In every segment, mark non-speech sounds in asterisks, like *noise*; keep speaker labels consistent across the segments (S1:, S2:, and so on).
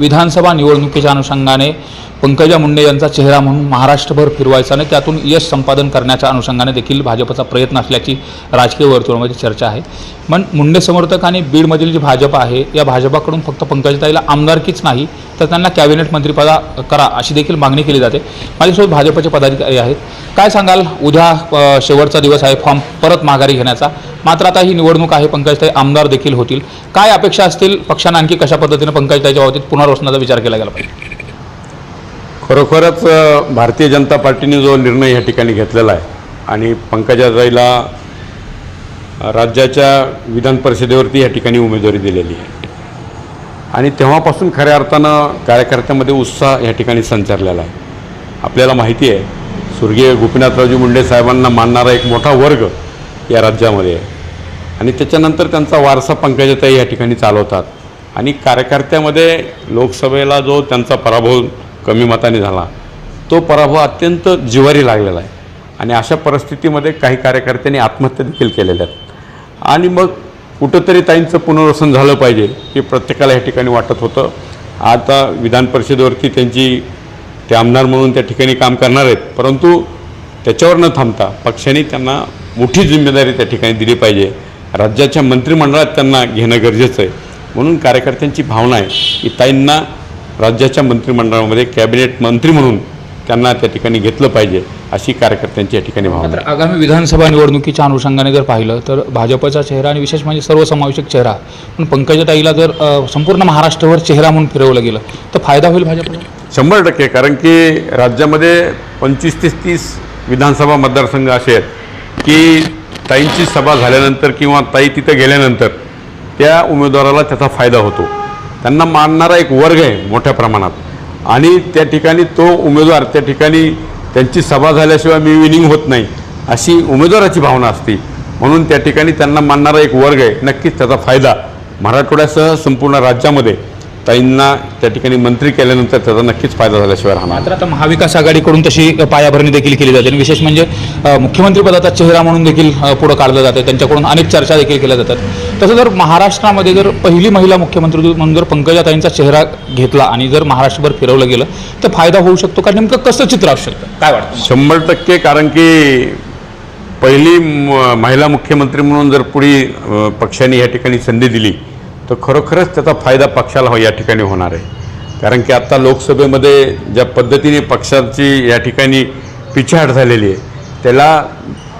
S1: विधानसभा निवडणुकीच्या अनुषंगाने पंकजा मुंडे यांचा चेहरा म्हणून महाराष्ट्रभर फिरवायचा आणि त्यातून यश संपादन करण्याच्या अनुषंगाने देखील भाजपचा प्रयत्न असल्याची राजकीय वर्तुळामध्ये चर्चा आहे. पण मुंडे समर्थक आणि बीडमधील जी भाजप आहे या भाजपाकडून फक्त पंकजताईला आमदारकीच नाही तर त्यांना कॅबिनेट मंत्रिपदा करा अशी देखील मागणी केली जाते. माझ्यासोबत भाजपचे पदाधिकारी आहेत. काय सांगाल? उद्या शेवटचा दिवस आहे फॉर्म परत माघारी घेण्याचा. मात्र आता ही निवडणूक आहे पंकजताई आमदार देखील होतील. काय अपेक्षा असतील? पक्षाने आणखी कशा पद्धतीने पंकजताईच्या बाबतीत पुनर्वसनाचा विचार केला गेला पाहिजे?
S2: खरोखरच भारतीय जनता पार्टीने जो निर्णय या ठिकाणी घेतलेला आहे आणि पंकजाताईला राज्याच्या विधान परिषदेवरती या ठिकाणी उमेदवारी दिलेली आहे. आणि तेव्हापासून खऱ्या अर्थानं कार्यकर्त्यामध्ये उत्साह या ठिकाणी संचारलेला आहे. आपल्याला माहिती आहे स्वर्गीय गोपीनाथरावजी मुंडे साहेबांना मानणारा एक मोठा वर्ग या राज्यामध्ये आहे. आणि त्याच्यानंतर त्यांचा वारसा पंकजाताई या ठिकाणी चालवतात. आणि कार्यकर्त्यामध्ये लोकसभेला जो त्यांचा पराभव कमी मताने झाला. तो पराभव अत्यंत जिवारी लागलेला आहे. आणि अशा परिस्थितीमध्ये काही कार्यकर्त्यांनी आत्महत्या देखील केलेल्या आहेत. आणि मग कुठंतरी ताईंचं पुनर्वसन झालं पाहिजे हे प्रत्येकाला या ठिकाणी वाटत होतं. आता विधान परिषदेवरती त्यांची ते आमदार म्हणून त्या ठिकाणी काम करणार आहेत. परंतु त्याच्यावर न थांबता पक्षाने त्यांना मोठी जिम्मेदारी त्या ठिकाणी दिली पाहिजे. राज्याच्या मंत्रिमंडळात त्यांना घेणं गरजेचं आहे. म्हणून कार्यकर्त्यांची भावना आहे की ताईंना राज्याच्या मंत्रिमंडळामध्ये कॅबिनेट मंत्री म्हणून त्यांना त्या ठिकाणी घेतलं पाहिजे अशी कार्यकर्त्यांची या ठिकाणी भावना
S1: आगामी विधानसभा निवडणुकीच्या अनुषंगाने जर पाहिलं तर भाजपचा चेहरा आणि विशेष म्हणजे सर्वसमावेशक चेहरा पण पंकजाताईला जर अ, संपूर्ण महाराष्ट्रावर चेहरा म्हणून फिरवलं गेलं तर फायदा होईल भाजपला?
S2: शंभर टक्के कारण की राज्यामध्ये पंचवीस ते तीस विधानसभा मतदारसंघ असे आहेत की ताईंची सभा झाल्यानंतर किंवा ताई तिथं गेल्यानंतर त्या उमेदवाराला त्याचा फायदा होतो. त्यांना मानणारा एक वर्ग आहे मोठ्या प्रमाणात. आणि त्या ठिकाणी तो उमेदवार त्या ठिकाणी त्यांची सभा झाल्याशिवाय मी विनिंग होत नाही अशी उमेदवाराची भावना असते. म्हणून त्या ठिकाणी त्यांना मानणारा एक वर्ग आहे. नक्कीच त्याचा फायदा मराठवाड्यासह संपूर्ण राज्यामध्ये ताईंना त्या ठिकाणी मंत्री केल्यानंतर त्याचा नक्कीच फायदा झाल्याशिवाय राहणार.
S1: मात्र आता महाविकास आघाडीकडून तशी पायाभरणी देखील केली जाते. आणि विशेष म्हणजे अ, मुख्यमंत्रीपदाचा चेहरा म्हणून देखील अ, पुढं काढलं जातं. त्यांच्याकडून अनेक चर्चा देखील केल्या जातात. तसं जर महाराष्ट्रामध्ये जर पहिली महिला मुख्यमंत्री म्हणून जर पंकजाताईंचा चेहरा घेतला आणि जर महाराष्ट्रभर फिरवलं गेलं तर फायदा होऊ शकतो का? नेमकं कसं चित्र असू शकतं? काय वाटतं
S2: शंभर टक्के कारण की पहिली म- महिला मुख्यमंत्री म्हणून जर पुढे अ, पक्षाने या ठिकाणी संधी दिली तर खरोखरच त्याचा फायदा पक्षाला हो- या ठिकाणी होणार आहे. कारण की आत्ता लोकसभेमध्ये ज्या पद्धतीने पक्षाची या ठिकाणी पिछाड झालेली आहे त्याला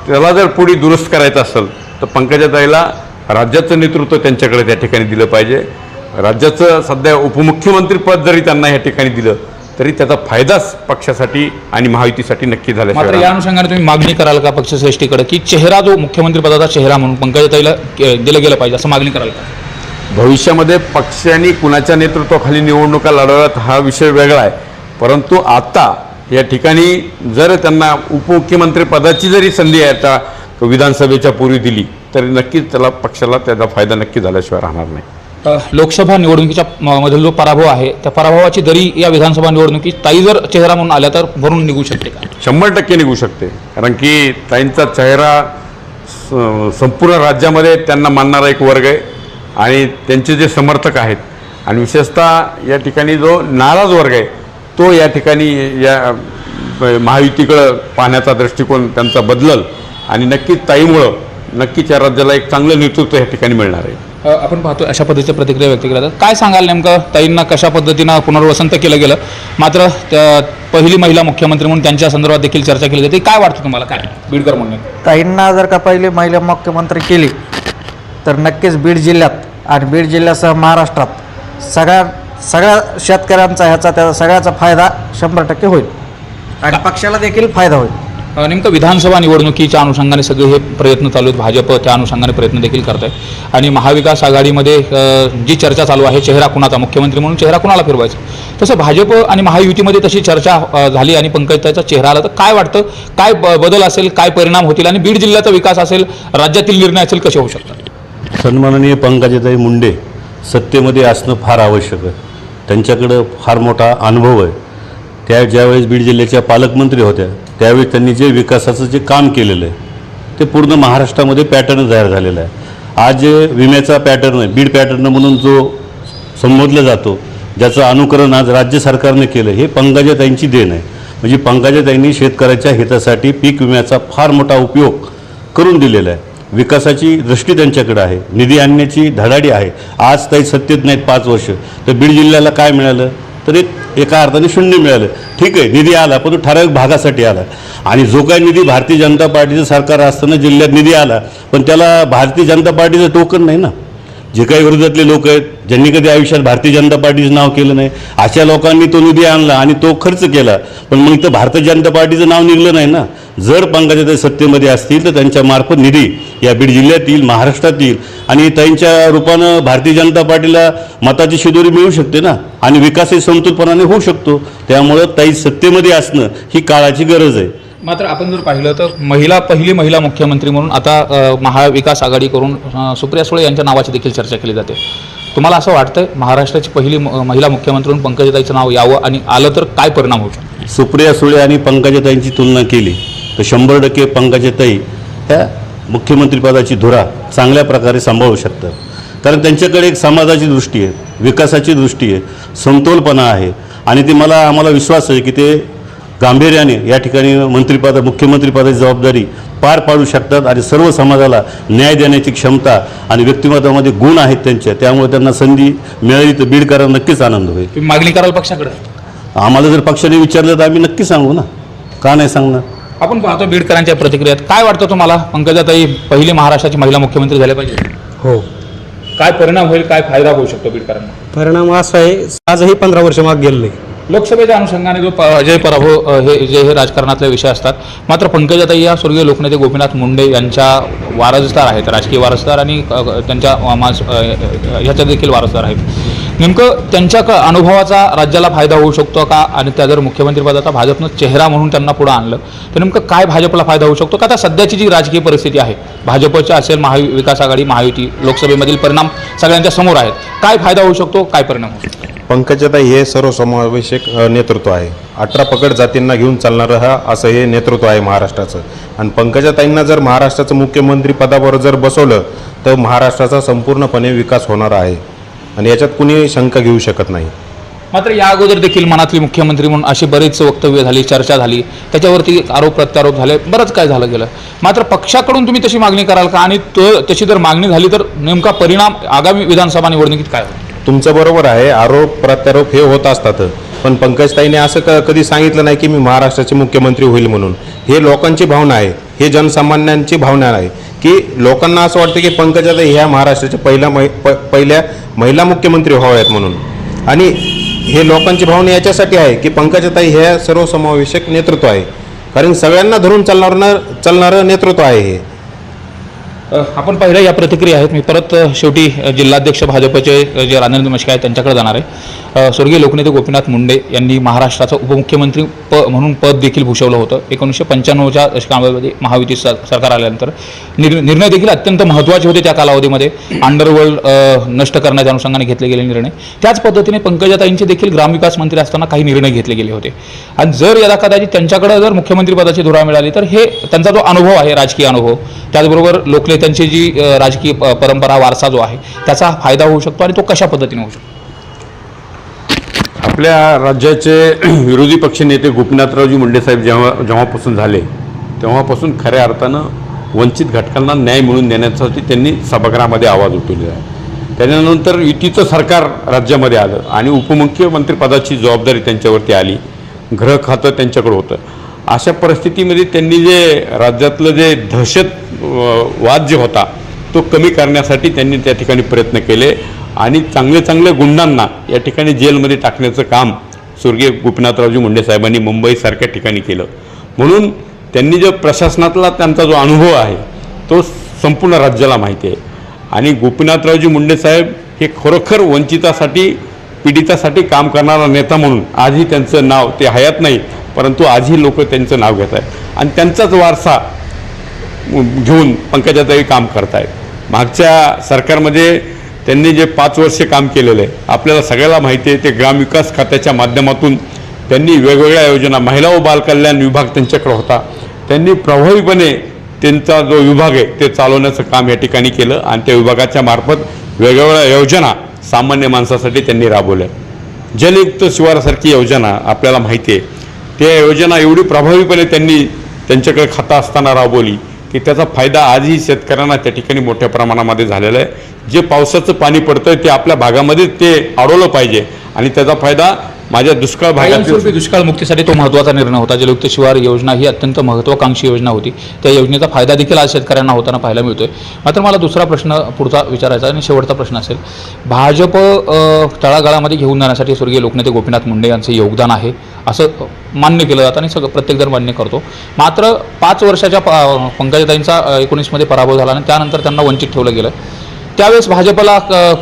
S2: त्याला जर पुढे दुरुस्त करायचं असेल तर पंकजाताईला राज्याचं नेतृत्व त्यांच्याकडे त्या ठिकाणी दिलं पाहिजे. राज्याचं सध्या उपमुख्यमंत्रीपद जरी त्यांना या ठिकाणी दिलं तरी त्याचा फायदाच पक्षासाठी आणि महायुतीसाठी नक्की झाल्याशिवाय
S1: मात्र या अनुषंगाने तुम्ही मागणी कराल का पक्षश्रेष्ठीकडे की चेहरा जो मुख्यमंत्रीपदाचा चेहरा म्हणून पंकजाताईला अ, दिलं गेलं पाहिजे असं मागणी कराल का?
S2: भविष्यामध्ये पक्षाने कुणाच्या नेतृत्वाखाली निवडणुका लढवत हा विषय वेगळा आहे. परंतु आता या ठिकाणी जर त्यांना उपमुख्यमंत्री पदाची जरी आहे आता विधानसभेच्या पूर्वी दिली तर नक्कीच त्याला पक्षाला त्याचा फायदा नक्की झाल्याशिवाय राहणार नाही.
S1: लोकसभा निवडणुकीच्या मधील जो पराभव आहे त्या पराभवाची दरी या विधानसभा निवडणुकीत ताई जर चेहरा म्हणून आल्या तर भरून निघू शकते का?
S2: शंभर टक्के निघू शकते. कारण की ताईंचा चेहरा संपूर्ण राज्यामध्ये त्यांना मानणारा एक वर्ग आहे. आणि त्यांचे जे समर्थक आहेत. आणि विशेषतः या ठिकाणी जो नाराज वर्ग आहे तो या ठिकाणी या महायुतीकडं पाहण्याचा दृष्टिकोन त्यांचा बदलल. आणि नक्कीच ताईमुळं नक्कीच या राज्याला एक चांगलं नेतृत्व या ठिकाणी मिळणार आहे.
S1: आपण पाहतो अशा पद्धतीच्या प्रतिक्रिया व्यक्त केल्या जातात. काय सांगाल नेमकं? ताईंना कशा पद्धतीनं पुनर्वसन तर केलं गेलं? मात्र त्या- पहिली महिला मुख्यमंत्री म्हणून त्यांच्या संदर्भात देखील चर्चा केली जाते. काय वाटतं तुम्हाला? काय? बीडकर म्हणून.
S3: ताईंना जर का पहिली महिला मुख्यमंत्री केली तर नक्कीच बीड जिल्ह्यात आणि बीड जिल्ह्यासह महाराष्ट्रात सगळ्या सगळ्या शेतकऱ्यांचा ह्याचा त्याचा सगळ्याचा फायदा शंभर टक्के होईल. आणि पक्षाला देखील फायदा होईल.
S1: नेमकं विधानसभा निवडणुकीच्या अनुषंगाने सगळे हे प्रयत्न चालू आहेत. भाजप त्या अनुषंगाने प्रयत्न देखील करत आहे. आणि महाविकास आघाडीमध्ये जी चर्चा चालू आहे चेहरा कुणाचा? मुख्यमंत्री म्हणून चेहरा कुणाला फिरवायचा? तसं भाजप आणि महायुतीमध्ये तशी चर्चा झाली आणि पंकजाचा चेहरा आला तर काय वाटतं? काय बदल असेल? काय परिणाम होतील? आणि बीड जिल्ह्याचा विकास असेल? राज्यातील निर्णय असेल? कसे होऊ शकतात?
S4: सन्माननीय पंकजाताई मुंडे सत्तेमध्ये असणं फार आवश्यक आहे. त्यांच्याकडं फार मोठा अनुभव आहे. त्या ज्यावेळेस बीड जिल्ह्याच्या पालकमंत्री होत्या त्यावेळी त्यांनी जे विकासाचं जे काम केलेलं आहे ते पूर्ण महाराष्ट्रामध्ये पॅटर्न तयार झालेला आहे. आज जे विम्याचा पॅटर्न आहे बीड पॅटर्न म्हणून जो संबोधला जातो ज्याचं अनुकरण आज राज्य सरकारने केलं हे पंकजाताईंची देण आहे. म्हणजे पंकजाताईंनी शेतकऱ्याच्या हितासाठी पीक विम्याचा फार मोठा उपयोग करून दिलेला आहे. विकासाची दृष्टी त्यांच्याकडे आहे. निधी आणण्याची धडाडी आहे. आज काही सत्तेत नाहीत पाच वर्ष. तर बीड जिल्ह्याला काय मिळालं? तर एक एका अर्थाने शून्य मिळालं. ठीक आहे निधी आला पण तो ठराविक भागासाठी आला. आणि जो काही निधी भारतीय जनता पार्टीचं सरकार असताना जिल्ह्यात निधी आला पण त्याला भारतीय जनता पार्टीचं टोकन नाही ना? जे काही विरोधातले लोक आहेत ज्यांनी कधी आयुष्यात भारतीय जनता पार्टीचं नाव केलं नाही अशा लोकांनी तो निधी आणला आणि तो खर्च केला. पण मग तर भारतीय जनता पार्टीचं नाव निघलं नाही ना? जर पंकजाताई सत्तेमध्ये असतील तर त्यांच्या मार्फत निधी या बीड जिल्ह्यात येईल महाराष्ट्रात येईल आणि त्यांच्या रूपानं भारतीय जनता पार्टीला मताची शिदोरी मिळू शकते ना? आणि विकासही समतोलपणाने होऊ शकतो. त्यामुळं ताई सत्तेमध्ये असणं ही काळाची गरज आहे.
S1: मात्र आपण जर पाहिलं तर महिला पहिली महिला मुख्यमंत्री म्हणून आता महाविकास आघाडी करून सुप्रिया सुळे यांच्या नावाची देखील चर्चा केली जाते. तुम्हाला असं वाटतंय महाराष्ट्राची पहिली महिला मुख्यमंत्री म्हणून पंकजाताईचं नाव यावं आणि आलं तर काय परिणाम होऊ शकतो?
S4: सुप्रिया सुळे आणि पंकजाताईंची तुलना केली. तर शंभर टक्के पंकजाताई ह्या मुख्यमंत्रीपदाची धुरा चांगल्या प्रकारे सांभाळू शकतात. कारण त्यांच्याकडे एक समाजाची दृष्टी आहे विकासाची दृष्टी आहे समतोलपणा आहे. आणि ते मला आम्हाला विश्वास आहे की ते गांभीर्याने या ठिकाणी मंत्रिपद मुख्यमंत्रीपदाची जबाबदारी पार पाडू शकतात आणि सर्व समाजाला न्याय देण्याची क्षमता आणि व्यक्तिमत्वामध्ये गुण आहेत त्यांच्या त्यामुळे त्यांना संधी मिळाली तर बीडकरांना नक्कीच आनंद होईल.
S1: मागणी कराल पक्षाकडे?
S4: आम्हाला जर पक्षाने विचारलं तर आम्ही नक्की सांगू ना. का नाही सांगणार?
S1: आपण पाहतो बीडकरांच्या प्रतिक्रियात. काय वाटतं तुम्हाला? पंकजाताई पहिली महाराष्ट्राची महिला मुख्यमंत्री झाल्या पाहिजे.
S5: हो.
S1: काय परिणाम होईल काय फायदा होऊ शकतो बीडकरांना?
S5: परिणाम असा आहे आजही पंधरा वर्ष माग गेलेलं आहे
S1: लोकसभेच्या अनुषंगाने जो प- अजय पराभव अ, हे जे हे राजकारणातले विषय असतात मात्र पंकजाताई या स्वर्गीय लोकनेते गोपीनाथ मुंडे यांच्या वारसदार आहेत. राजकीय वारसदार आणि अ, त्यांच्या अ, मास अ, ह्याच्या देखील वारसदार आहेत. नेमकं त्यांच्या क- अनुभवाचा राज्याला फायदा होऊ शकतो का? आणि त्या जर मुख्यमंत्रीपदाचा भाजपनं चेहरा म्हणून त्यांना पुढं आणलं तर नेमकं काय भाजपला फायदा होऊ शकतो? का आता सध्याची जी राजकीय परिस्थिती आहे भाजपच्या असेल महाविकास आघाडी महायुती लोकसभेमधील परिणाम सगळ्यांच्या समोर आहेत. काय फायदा होऊ शकतो? काय परिणाम होऊ शकतो?
S6: पंकजाताई हे सर्वसमावेशक नेतृत्व आहे. अठरा पकड जातींना घेऊन चालणारं हा असं हे नेतृत्व आहे महाराष्ट्राचं. आणि पंकजाताईंना जर महाराष्ट्राचं मुख्यमंत्री पदावर जर बसवलं तर महाराष्ट्राचा संपूर्णपणे विकास होणार आहे. आणि याच्यात कुणी शंका घेऊ शकत नाही.
S1: मात्र या अगोदर देखील मनातली मुख्यमंत्री म्हणून अशी बरीच वक्तव्य झाली चर्चा झाली. त्याच्यावरती आरोप प्रत्यारोप झाले बरंच काय झालं गेलं. मात्र पक्षाकडून तुम्ही तशी मागणी कराल का? आणि तो तशी जर मागणी झाली तर नेमका परिणाम आगामी विधानसभा निवडणुकीत काय होईल?
S6: तुमचं बरोबर आहे आरोप प्रत्यारोप हे होत असतात. पण पंकजताईने असं क कधी सांगितलं नाही की मी महाराष्ट्राचे मुख्यमंत्री होईल म्हणून. हे लोकांची भावना आहे हे जनसामान्यांची भावना आहे. की लोकांना असं वाटतं की पंकजाताई ह्या महाराष्ट्राच्या पहिल्या मै प पहिल्या महिला मुख्यमंत्री व्हाव्यात म्हणून. आणि हे लोकांची भावना याच्यासाठी आहे की पंकजाताई हे सर्वसमावेशक नेतृत्व आहे. कारण सगळ्यांना धरून चालणार चालणारं नेतृत्व आहे हे.
S1: आपण पहिल्या या प्रतिक्रिया आहेत. मी परत शेवटी जिल्हाध्यक्ष भाजपचे जे राजेंद्र मश्के आहेत त्यांच्याकडे जाणार आहे. स्वर्गीय लोकनेते गोपीनाथ मुंडे यांनी महाराष्ट्राचं उपमुख्यमंत्री प म्हणून पद देखील भूषवलं होतं. एकोणीसशे पंच्याण्णवच्या दशकामध्ये महायुती सरकार आल्यानंतर. निर् निर्णय देखील अत्यंत महत्त्वाचे होते त्या कालावधीमध्ये. अंडरवर्ल्ड नष्ट करण्याच्या अनुषंगाने घेतले गेले निर्णय. त्याच पद्धतीने पंकजाताईंचे देखील ग्रामविकास मंत्री असताना काही निर्णय घेतले गेले होते. आणि जर यदा कदाचित त्यांच्याकडे जर मुख्यमंत्री पदाची धुरा मिळाली तर हे त्यांचा जो अनुभव आहे राजकीय अनुभव त्याचबरोबर लोकले त्यांची जी राजकीय परंपरा वारसा जो आहे त्याचा फायदा होऊ शकतो आणि तो कशा पद्धतीने होऊ शकतो?
S2: आपल्या राज्याचे *clears throat* विरोधी पक्षनेते गोपीनाथरावजी मुंडे साहेब जेव्हा जेव्हापासून झाले तेव्हापासून खऱ्या अर्थानं वंचित घटकांना न्याय मिळवून देण्यासाठी त्यांनी सभागृहामध्ये आवाज उठवलेला आहे. त्याच्यानंतर युतीचं सरकार राज्यामध्ये आलं आणि उपमुख्यमंत्रीपदाची जबाबदारी त्यांच्यावरती आली. गृह खातं त्यांच्याकडं होतं. अशा परिस्थितीमध्ये त्यांनी जे राज्यातलं जे दहशत जे होता तो कमी करण्यासाठी त्यांनी त्या ठिकाणी प्रयत्न केले आणि चांगले चांगले गुंडांना या ठिकाणी जेलमध्ये टाकण्याचं काम स्वर्गीय गोपीनाथरावजी मुंडे साहेबांनी मुंबईसारख्या ठिकाणी केलं. म्हणून त्यांनी जो प्रशासनातला त्यांचा जो अनुभव आहे तो संपूर्ण राज्याला माहिती आहे. आणि गोपीनाथरावजी मुंडे साहेब हे खरोखर वंचितासाठी पीडितासाठी काम करणारा नेता म्हणून आजही त्यांचं नाव ते हयात नाही. परंतु आजही लोक त्यांचं नाव घेत आहेत. आणि त्यांचाच वारसा घेऊन पंकजाताई काम करतायत. मागच्या सरकारमध्ये त्यांनी जे पाच वर्षे काम केलेलं आहे आपल्याला सगळ्याला माहिती आहे ते ग्रामविकास खात्याच्या माध्यमातून त्यांनी वेगवेगळ्या योजना महिला व बालकल्याण विभाग त्यांच्याकडे होता. त्यांनी प्रभावीपणे त्यांचा जो विभाग आहे ते चालवण्याचं काम या ठिकाणी केलं आणि त्या विभागाच्या मार्फत वेगवेगळ्या योजना सामान्य माणसासाठी त्यांनी राबवल्या. जलयुक्त शिवारासारखी योजना आपल्याला माहिती आहे. त्या योजना एवढी प्रभावीपणे त्यांनी त्यांच्याकडे खाता असताना राबवली की त्याचा फायदा आजही शेतकऱ्यांना त्या ठिकाणी मोठ्या प्रमाणामध्ये झालेला आहे. जे पावसाचं पाणी पडतं ते आपल्या भागामध्ये ते अडवलं पाहिजे आणि त्याचा फायदा माझ्या दुष्काळ भागातील
S1: दुष्काळ मुक्तीसाठी तो महत्त्वाचा निर्णय होता जलयुक्त शिवार योजना ही अत्यंत महत्त्वाकांक्षी योजना होती. त्या योजनेचा फायदा देखील आज शेतकऱ्यांना होताना पाहायला मिळतोय. मात्र मला दुसरा प्रश्न पुढचा विचारायचा आणि शेवटचा प्रश्न असेल. भाजप तळागाळामध्ये घेऊन जाण्यासाठी स्वर्गीय लोकनेते गोपीनाथ मुंडे यांचे योगदान आहे असं मान्य केलं जातं आणि सगळं प्रत्येकजण मान्य करतो. मात्र पाच वर्षाच्या पंकजाताईंचा एकोणीसमध्ये पराभव झाला आणि त्यानंतर त्यांना वंचित ठेवलं गेलं. त्यावेळेस भाजपला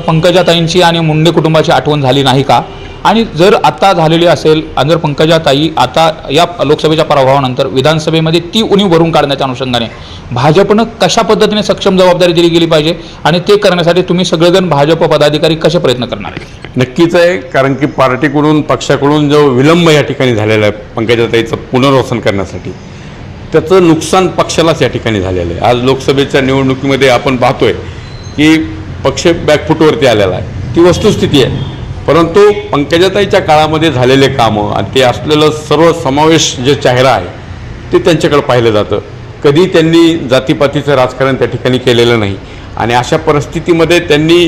S1: पंकजाताईंची आणि मुंडे कुटुंबाची आठवण झाली नाही का? आणि जर आता झालेली असेल आणि जर पंकजाताई आता या लोकसभेच्या पराभवानंतर विधानसभेमध्ये ती उणीव भरून काढण्याच्या अनुषंगाने भाजपनं कशा पद्धतीने सक्षम जबाबदारी दिली गेली पाहिजे आणि ते करण्यासाठी तुम्ही सगळेजण भाजप पदाधिकारी कसे प्रयत्न करणार? आहे
S2: नक्कीच आहे कारण की पार्टीकडून पक्षाकडून जो विलंब या ठिकाणी झालेला आहे पंकजाताईचं पुनर्वसन करण्यासाठी त्याचं नुकसान पक्षालाच या ठिकाणी झालेलं आहे. आज लोकसभेच्या निवडणुकीमध्ये आपण पाहतोय की पक्ष बॅकफुटवरती आलेला आहे. ती वस्तुस्थिती आहे. परंतु पंकजाताईच्या काळामध्ये झालेले कामं आणि ते असलेलं सर्व समावेश जे चेहरा आहे ते त्यांच्याकडे पाहिलं जातं. कधी त्यांनी जातीपातीचं राजकारण त्या ठिकाणी केलेलं नाही. आणि अशा परिस्थितीमध्ये त्यांनी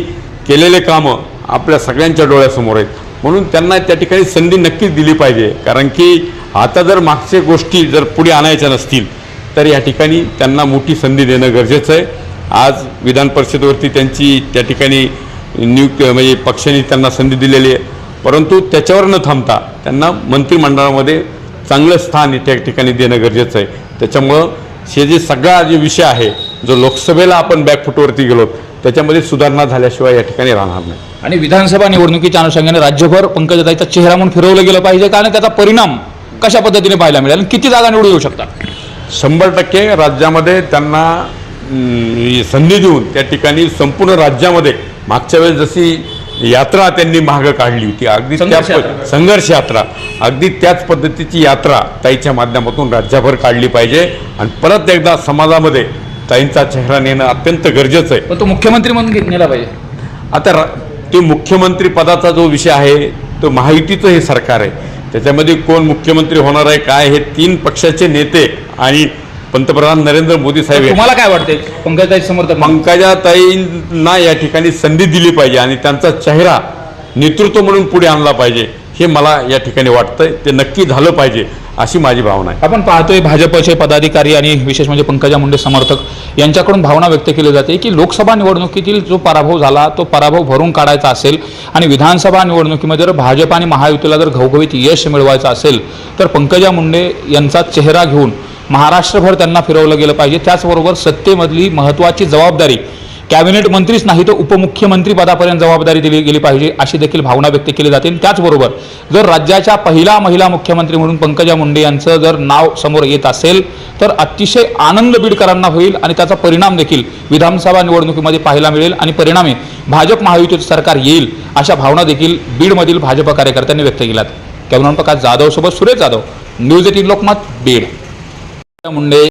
S2: केलेले कामं आपल्या सगळ्यांच्या डोळ्यासमोर आहेत. म्हणून त्यांना त्या ठिकाणी संधी नक्कीच दिली पाहिजे. कारण की आता जर मागच्या गोष्टी जर पुढे आणायच्या नसतील तर या ठिकाणी त्यांना मोठी संधी देणं गरजेचं आहे. आज विधान परिषदेवरती त्यांची त्या ठिकाणी नियुक्त म्हणजे पक्षाने त्यांना संधी दिलेली आहे. परंतु त्याच्यावर न थांबता त्यांना मंत्रिमंडळामध्ये चांगलं स्थान त्या ठिकाणी देणं गरजेचं आहे. त्याच्यामुळं हे जे सगळा जे विषय आहे जो लोकसभेला आपण बॅकफुटवरती गेलो त्याच्यामध्ये सुधारणा झाल्याशिवाय या ठिकाणी राहणार नाही.
S1: आणि विधानसभा निवडणुकीच्या अनुषंगाने राज्यभर पंकजाताईचा चेहरा म्हणून फिरवलं गेलं पाहिजे का? आणि त्याचा परिणाम कशा पद्धतीने पाहायला मिळेल? आणि किती जागा निवडून येऊ शकतात?
S2: शंभर टक्के राज्यामध्ये त्यांना संधी देऊन त्या ठिकाणी संपूर्ण राज्यामध्ये मागच्या वेळेस जशी यात्रा त्यांनी मागं काढली होती अगदी त्या
S1: संघर्ष यात्रा.
S2: अगदी त्याच पद्धतीची यात्रा ताईच्या माध्यमातून राज्यभर काढली पाहिजे. आणि परत एकदा समाजामध्ये ताईंचा चेहरा नेणं अत्यंत गरजेचं आहे.
S1: पण तो मुख्यमंत्री म्हणून नेला पाहिजे.
S2: आता ते मुख्यमंत्री पदाचा जो विषय आहे तो महायुतीचं हे सरकार आहे. त्याच्यामध्ये कोण मुख्यमंत्री होणार आहे काय हे तीन पक्षाचे नेते आणि पंतप्रधान नरेंद्र मोदी साहेब
S1: तुम्हाला काय वाटतंय? पंकजाताई समर्थक म्हणून?
S2: पंकजाताईंना या ठिकाणी संधी दिली पाहिजे आणि त्यांचा चेहरा नेतृत्व म्हणून पुढे आणला पाहिजे हे मला या ठिकाणी वाटतंय. ते नक्की झालं पाहिजे अशी माझी भावना आहे.
S1: आपण पाहतोय भाजपचे पदाधिकारी आणि विशेष म्हणजे पंकजा मुंडे समर्थक. यांच्याकडून भावना व्यक्त केली जाते की लोकसभा निवडणुकीतील जो पराभव झाला तो पराभव भरून काढायचा असेल आणि विधानसभा निवडणुकीमध्ये जर भाजप आणि महायुतीला जर घवघवीत यश मिळवायचं असेल तर पंकजा मुंडे यांचा चेहरा घेऊन महाराष्ट्रभर त्यांना फिरवलं गेलं पाहिजे. त्याचबरोबर सत्तेमधली महत्त्वाची जबाबदारी कॅबिनेट मंत्रीच नाही तर उपमुख्यमंत्री पदापर्यंत जबाबदारी दिली गेली पाहिजे अशी देखील भावना व्यक्त केली जाते. त्याचबरोबर जर राज्याच्या पहिला महिला मुख्यमंत्री म्हणून पंकजा मुंडे यांचं जर नाव समोर येत असेल तर अतिशय आनंद बीडकरांना होईल आणि त्याचा परिणाम देखील विधानसभा निवडणुकीमध्ये पाहायला मिळेल आणि परिणामी भाजप महायुतीचं सरकार येईल अशा भावना देखील बीडमधील भाजप कार्यकर्त्यांनी व्यक्त केल्यात. कॅमेरॉन प्रकाश जाधव सोबत सुरेश जाधव न्यूज एटीन लोकमत बीड. मुंडे